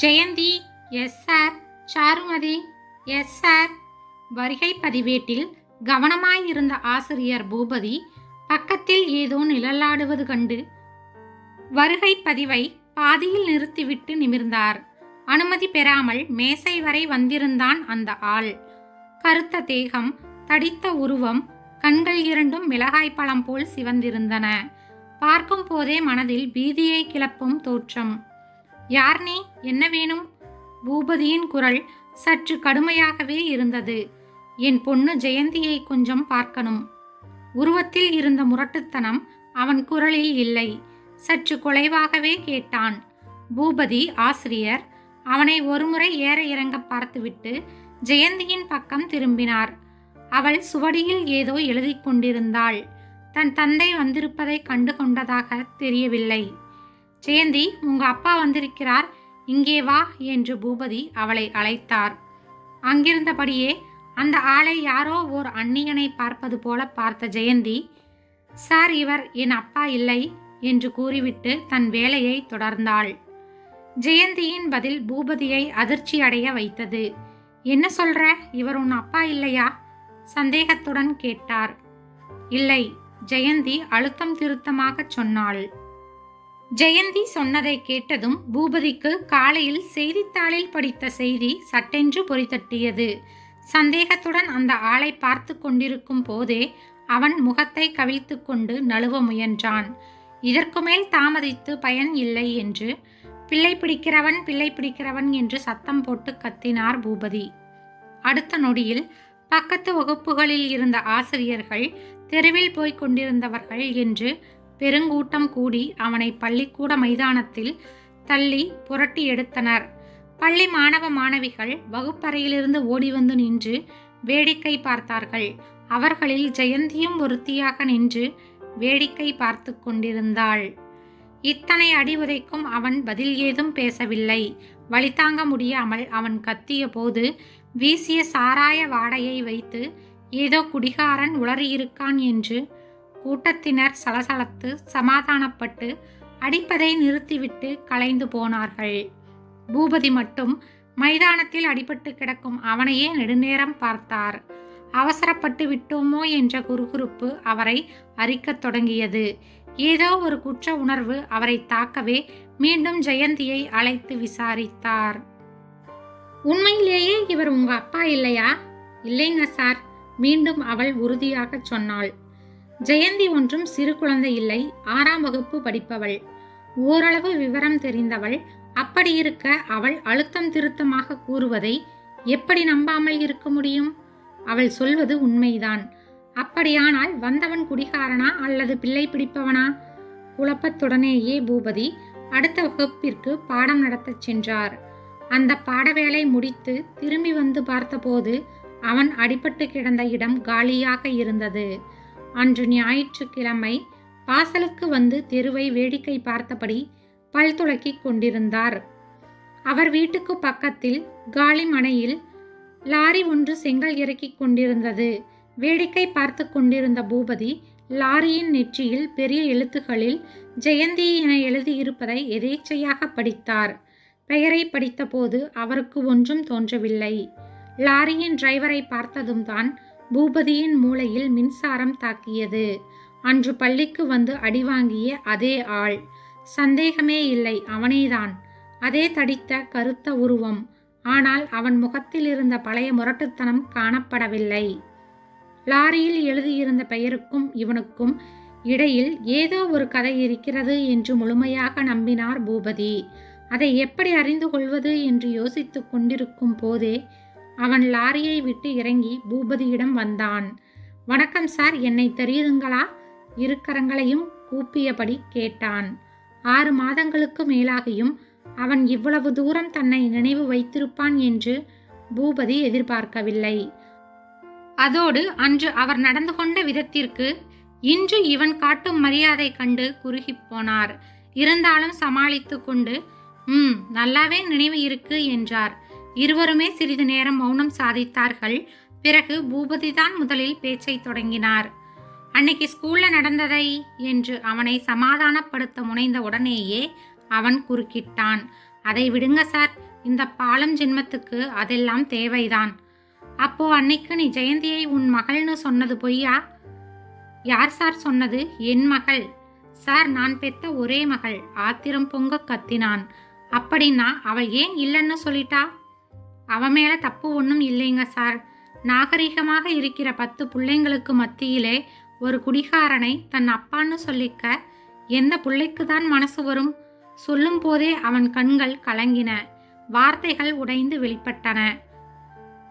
Jayanthi yes sir Charumathi yes sir. வருகை பதிவேட்டில் கவனமாயிருந்த ஆசிரியர் பூபதி பக்கத்தில் ஏதோ நிழலாடுவது கண்டு வருகை பதிவை பாதியில் நிறுத்திவிட்டு நிமிர்ந்தார். அனுமதி பெறாமல் மேசை வரை வந்திருந்தான் அந்த ஆள். கருத்த தேகம் தடித்த உருவம் கண்கள் இரண்டும் மிளகாய் பழம் போல் சிவந்திருந்தன. பார்க்கும் போதே மனதில் பீதியை கிளப்பும் தோற்றம். யார் நீ? என்ன வேணும்? பூபதியின் குரல் சற்று கடுமையாகவே இருந்தது. என் பொண்ணு ஜெயந்தியை கொஞ்சம் பார்க்கணும். உருவத்தில் இருந்த முரட்டுத்தனம் அவன் குரலில் இல்லை. சற்று குலைவாகவே கேட்டான். பூபதி ஆசிரியர் அவனை ஒருமுறை ஏற இறங்க பார்த்துவிட்டு ஜெயந்தியின் பக்கம் திரும்பினார். அவள் சுவடியில் ஏதோ எழுதி கொண்டிருந்தாள். தன் தந்தை வந்திருப்பதை கண்டு கொண்டதாக தெரியவில்லை. ஜெயந்தி உங்க அப்பா வந்திருக்கிறார். இங்கே வா என்று பூபதி அவளை அழைத்தார். அங்கிருந்தபடியே அந்த ஆளை யாரோ ஓர் அந்நியனை பார்ப்பது போல பார்த்த ஜெயந்தி சார் இவர் என் அப்பா இல்லை என்று கூறிவிட்டு தன் வேலையை தொடர்ந்தாள். ஜெயந்தியின் பதில் பூபதியை அதிர்ச்சி அடைய வைத்தது. என்ன சொல்ற? இவர் உன் அப்பா இல்லையா? சந்தேகத்துடன் கேட்டார். இல்லை ஜெயந்தி அழுத்தம் திருத்தமாகச் சொன்னாள். ஜெயந்தி சொன்னதை கேட்டதும் பூபதிக்கு காலையில் செய்தித்தாளில் படித்த செய்தி சட்டென்று பொறித்தட்டியது சந்தேகத்துடன் அந்த ஆளை பார்த்து கொண்டிருக்கும் போதே அவன் முகத்தை கவிழ்த்து கொண்டு நழுவ முயன்றான். இதற்கு மேல் தாமதித்து பயன் இல்லை என்று. பிள்ளை பிடிக்கிறவன் பிள்ளை பிடிக்கிறவன் என்று சத்தம் போட்டு கத்தினார் பூபதி. அடுத்த நொடியில் பக்கத்து வகுப்புகளில் இருந்த ஆசிரியர்கள் தெருவில் போய்க் கொண்டிருந்தவர்கள் என்று பெருங்கூட்டம் கூடி அவனை பள்ளிக்கூட மைதானத்தில் தள்ளி புரட்டி எடுத்தனர். பள்ளி மாணவ மாணவிகள் வகுப்பறையிலிருந்து ஓடி வந்து நின்று வேடிக்கை பார்த்தார்கள். அவர்களில் ஜெயந்தியும் ஒருத்தியாக நின்று வேடிக்கை பார்த்து கொண்டிருந்தாள். இத்தனை அடி உதைக்கும் அவன் பதில் ஏதும் பேசவில்லை. வழி தாங்க முடியாமல் அவன் கத்திய போது வீசிய சாராய வாடையை வைத்து ஏதோ குடிகாரன் உளறியிருக்கான் என்று கூட்டத்தினர் சலசலத்து சமாதானப்பட்டு அடிப்பதை நிறுத்திவிட்டு கலைந்து போனார்கள். பூபதி மட்டும் மைதானத்தில் அடிபட்டு கிடக்கும் அவனையே நெடுநேரம் பார்த்தார். அவசரப்பட்டு விட்டோமோ என்ற குறுகுறுப்பு அவரை அரிக்கத் தொடங்கியது. ஏதோ ஒரு குற்ற உணர்வு அவரை தாக்கவே மீண்டும் ஜெயந்தியை அழைத்து விசாரித்தார். உண்மையிலேயே இவர் உங்க அப்பா இல்லையா? இல்லைங்க சார் மீண்டும் அவள் உறுதியாக சொன்னாள். ஜெயந்தி ஒன்றும் சிறு குழந்தை இல்லை. ஆறாம் வகுப்பு படிப்பவள். ஓரளவு விவரம் தெரிந்தவள். அப்படி இருக்க அவள் அழுத்தம் திருத்தமாக கூறுவதை எப்படி நம்பாமல் இருக்க முடியும்? அவள் சொல்வது உண்மைதான். அப்படியானால் வந்தவன் குடிகாரனா அல்லது பிள்ளை பிடிப்பவனா? குழப்பத்துடனேயே பூபதி அடுத்த வகுப்பிற்கு பாடம் நடத்தச் சென்றார். அந்த பாடவேளை முடித்து திரும்பி வந்து பார்த்தபோது அவன் அடிபட்டு கிடந்த இடம் காலியாக இருந்தது. அன்று ஞாயிற்றுக்கிழமை வாசலுக்கு வந்து தெருவை வேடிக்கை பார்த்தபடி பல் துளக்கிக் கொண்டிருந்தார். அவர் வீட்டுக்கு பக்கத்தில் காலி மனையில் லாரி ஒன்று செங்கல் இறக்கிக் கொண்டிருந்தது. வேடிக்கை பார்த்து கொண்டிருந்த பூபதி லாரியின் நெற்றியில் பெரிய எழுத்துகளில் ஜெயந்தி என எழுதியிருப்பதை எதேச்சையாக படித்தார். பெயரை படித்தபோது அவருக்கு ஒன்றும் தோன்றவில்லை. லாரியின் டிரைவரை பார்த்ததும் தான் பூபதியின் மூளையில் மின்சாரம் தாக்கியது. அன்று பள்ளிக்கு வந்து அடி வாங்கிய அதே ஆள். சந்தேகமே இல்லை அவனேதான். அதே தடித்த கருத்த உருவம். ஆனால் அவன் முகத்தில் இருந்த பழைய முரட்டுத்தனம் காணப்படவில்லை. லாரியில் எழுதியிருந்த பெயருக்கும் இவனுக்கும் இடையில் ஏதோ ஒரு கதை இருக்கிறது என்று முழுமையாக நம்பினார் பூபதி. அதை எப்படி அறிந்து கொள்வது என்று யோசித்துக் கொண்டிருக்கும் போதே அவன் லாரியை விட்டு இறங்கி பூபதியிடம் வந்தான். வணக்கம் சார் என்னை தெரியுதுங்களா? இருக்கரங்களையும் கூப்பியபடி கேட்டான். ஆறு மாதங்களுக்கு மேலாகியும் அவன் இவ்வளவு தூரம் தன்னை நினைவு வைத்திருப்பான் என்று பூபதி எதிர்பார்க்கவில்லை. அதோடு அன்று அவர் நடந்து கொண்ட விதத்திற்கு இன்று இவன் காட்டும் மரியாதை கண்டு குறுகிப் போனார். இருந்தாலும் சமாளித்து கொண்டு ம் நல்லாவே நினைவு இருக்கு என்றார். இருவருமே சிறிது நேரம் மௌனம் சாதித்தார்கள். பிறகு பூபதி தான் முதலில் பேச்சை தொடங்கினார். அன்னைக்கு ஸ்கூல்ல நடந்ததை என்று அவனை சமாதானப்படுத்த முனைந்த உடனேயே அவன் குறுக்கிட்டான். அதை விடுங்க சார். இந்த பாலம் ஜென்மத்துக்கு அதெல்லாம் தேவைதான். அப்போ அன்னைக்கு நீ ஜெயந்தியை உன் மகள்னு சொன்னது பொய்யா? யார் சார் சொன்னது? என் மகள். சார் நான் பெத்த ஒரே மகள். ஆத்திரம் பொங்க கத்தினான். அப்படின்னா அவள் ஏன் இல்லைன்னு சொல்லிட்டா? அவன் மேலே தப்பு ஒன்றும் இல்லைங்க சார். நாகரிகமாக இருக்கிற பத்து பிள்ளைங்களுக்கு மத்தியிலே ஒரு குடிகாரனை தன் அப்பான்னு சொல்லிக்க எந்த பிள்ளைக்கு தான் மனசு வரும்? சொல்லும் போதே அவன் கண்கள் கலங்கின. வார்த்தைகள் உடைந்து வெளிப்பட்டன.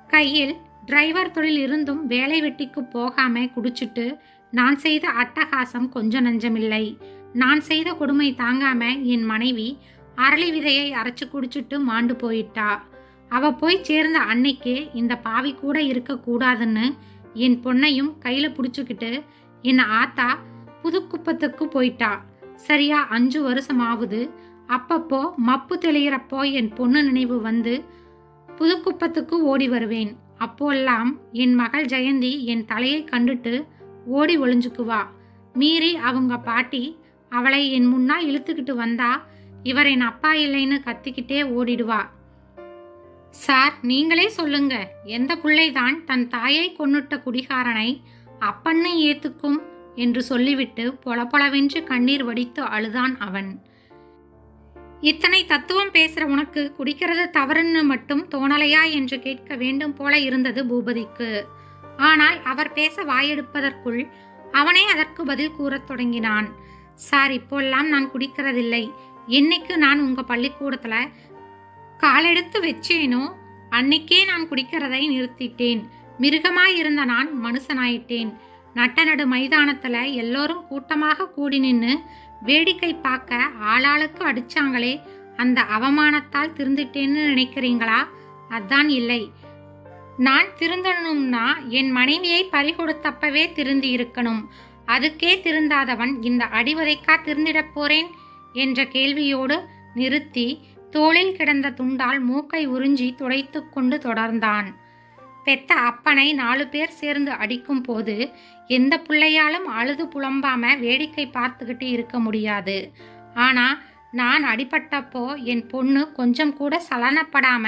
கையில் டிரைவர் தொழில் இருந்தும் வேலை வெட்டிக்கு போகாம குடிச்சிட்டு நான் செய்த அட்டகாசம் கொஞ்சம் நஞ்சமில்லை. நான் செய்த கொடுமை தாங்காம என் மனைவி அரளி விதையை அரைச்சு குடிச்சிட்டு மாண்டு போயிட்டா. அவ போய் சேர்ந்த அன்னைக்கு இந்த பாவி கூட இருக்கக்கூடாதுன்னு என் பொண்ணையும் கையில் பிடிச்சிக்கிட்டு என் ஆத்தா புதுக்குப்பத்துக்கு போயிட்டா. சரியா அஞ்சு வருஷம் ஆகுது அப்பப்போ மப்பு தெளிகிறப்போ என் பொண்ணு நினைவு வந்து புதுக்குப்பத்துக்கு ஓடி வருவேன். அப்போல்லாம் என் மகள் ஜெயந்தி என் தலையை கண்டுட்டு ஓடி ஒளிஞ்சுக்குவா. மீறி அவங்க பாட்டி அவளை என் முன்னால் இழுத்துக்கிட்டு வந்தா இவர் என் அப்பா இல்லைன்னு கத்திக்கிட்டே ஓடிடுவா. சார் நீங்களே சொல்லுங்க. எந்த பிள்ளைதான் தன் தாயை கொன்னுட்ட குடிகாரனை அப்பன்னு ஏத்துக்கும் என்று சொல்லிவிட்டு பொலபொலவென்று கண்ணீர் வடித்து அழுதான் அவன். இத்தனை தத்துவம் பேசுற உனக்கு குடிக்கிறது தவறுன்னு மட்டும் தோணலையா என்று கேட்க வேண்டும் போல இருந்தது பூபதிக்கு. ஆனால் அவர் பேச வாயெடுப்பதற்குள் அவனே அதற்கு பதில் கூறத் தொடங்கினான். சார் இப்போல்லாம் நான் குடிக்கிறதில்லை. என்னைக்கு நான் உங்க பள்ளிக்கூடத்துல காலெடுத்து வச்சேனோ அன்னைக்கே நான் குடிக்கிறதை நிறுத்திட்டேன். மிருகமாயிருந்த நான் மனுஷனாயிட்டேன். நட்ட நடு மைதானத்துல எல்லோரும் கூட்டமாக கூடி நின்று வேடிக்கை பார்க்க ஆளாளுக்கு அடிச்சாங்களே அந்த அவமானத்தால் திருந்திட்டேன்னு நினைக்கிறீங்களா? அதான் இல்லை. நான் திருந்தணும்னா என் மனைவியை பறிகொடுத்தப்பவே திருந்தி இருக்கணும் அதுக்கே திருந்தாதவன் இந்த அடிவதைக்கா திருந்திடப் போறேன்? என்ற கேள்வியோடு நிறுத்தி தோளில் கிடந்த துண்டால் மூக்கை உறிஞ்சி துடைத்து கொண்டு தொடர்ந்தான். பெத்த அப்பனை நாலு பேர் சேர்ந்து அடிக்கும் போது எந்த பிள்ளையாலும் அழுது புலம்பாம வேடிக்கை பார்த்துக்கிட்டு இருக்க முடியாது. ஆனா நான் அடிபட்டப்போ என் பொண்ணு கொஞ்சம் கூட சலனப்படாம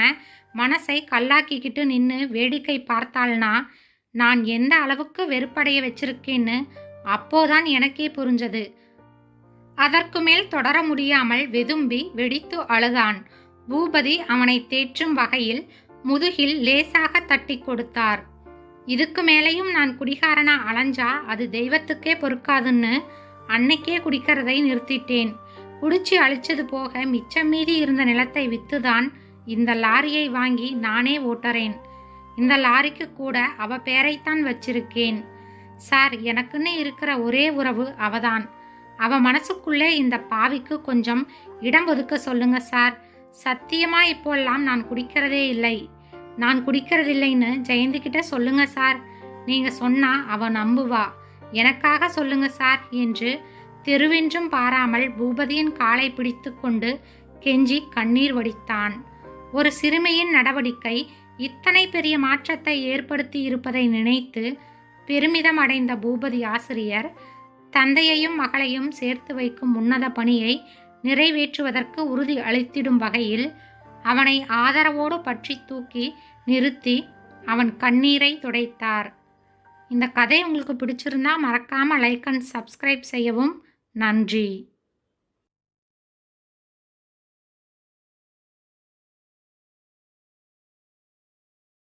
மனசை கல்லாக்கிக்கிட்டு நின்று வேடிக்கை பார்த்தாள்னா நான் எந்த அளவுக்கு வெறுப்படைய வச்சிருக்கேன்னு அப்போதான் எனக்கே புரிஞ்சது. அதற்கு மேல் தொடர முடியாமல் வெதும்பி வெடித்து அழுதான். பூபதி அவனை தேற்றும் வகையில் முதுகில் லேசாக தட்டி கொடுத்தார். இதுக்கு மேலேயும் நான் குடிகாரனா அலைஞ்சா அது தெய்வத்துக்கே பொறுக்காதுன்னு அன்னைக்கே குடிக்கிறதை நிறுத்திட்டேன். குடிச்சு அழிச்சது போக மிச்சம் மீதி இருந்த நிலத்தை வித்துதான் இந்த லாரியை வாங்கி நானே ஓட்டுறேன். இந்த லாரிக்கு கூட அவ பேரைத்தான் வச்சிருக்கேன். சார் எனக்குன்னு இருக்கிற ஒரே உறவு அவதான். அவன் மனசுக்குள்ளே இந்த பாவிக்கு கொஞ்சம் இடம் ஒதுக்க சொல்லுங்க சார். சத்தியமா இப்போல்லாம் நான் குடிக்கிறதே இல்லை. நான் குடிக்கிறதில்லைன்னு ஜெயந்திக்கிட்ட சொல்லுங்க சார். நீங்க சொன்னா அவன் நம்புவா. எனக்காக சொல்லுங்க சார் என்று தெருவென்றும் பாராமல் பூபதியின் காலை பிடித்து கொண்டு கெஞ்சி கண்ணீர் வடித்தான். ஒரு சிறுமியின் நடவடிக்கை இத்தனை பெரிய மாற்றத்தை ஏற்படுத்தி இருப்பதை நினைத்து பெருமிதம் அடைந்த பூபதி ஆசிரியர் தந்தையையும் மகளையும் சேர்த்து வைக்கும் உன்னத பணியை நிறைவேற்றுவதற்கு உறுதி அளித்திடும் வகையில் அவனை ஆதரவோடு பற்றி தூக்கி நிறுத்தி அவன் கண்ணீரை துடைத்தார். இந்த கதை உங்களுக்கு பிடிச்சிருந்தா மறக்காமல் லைக் அண்ட் சப்ஸ்கிரைப் செய்யவும். நன்றி.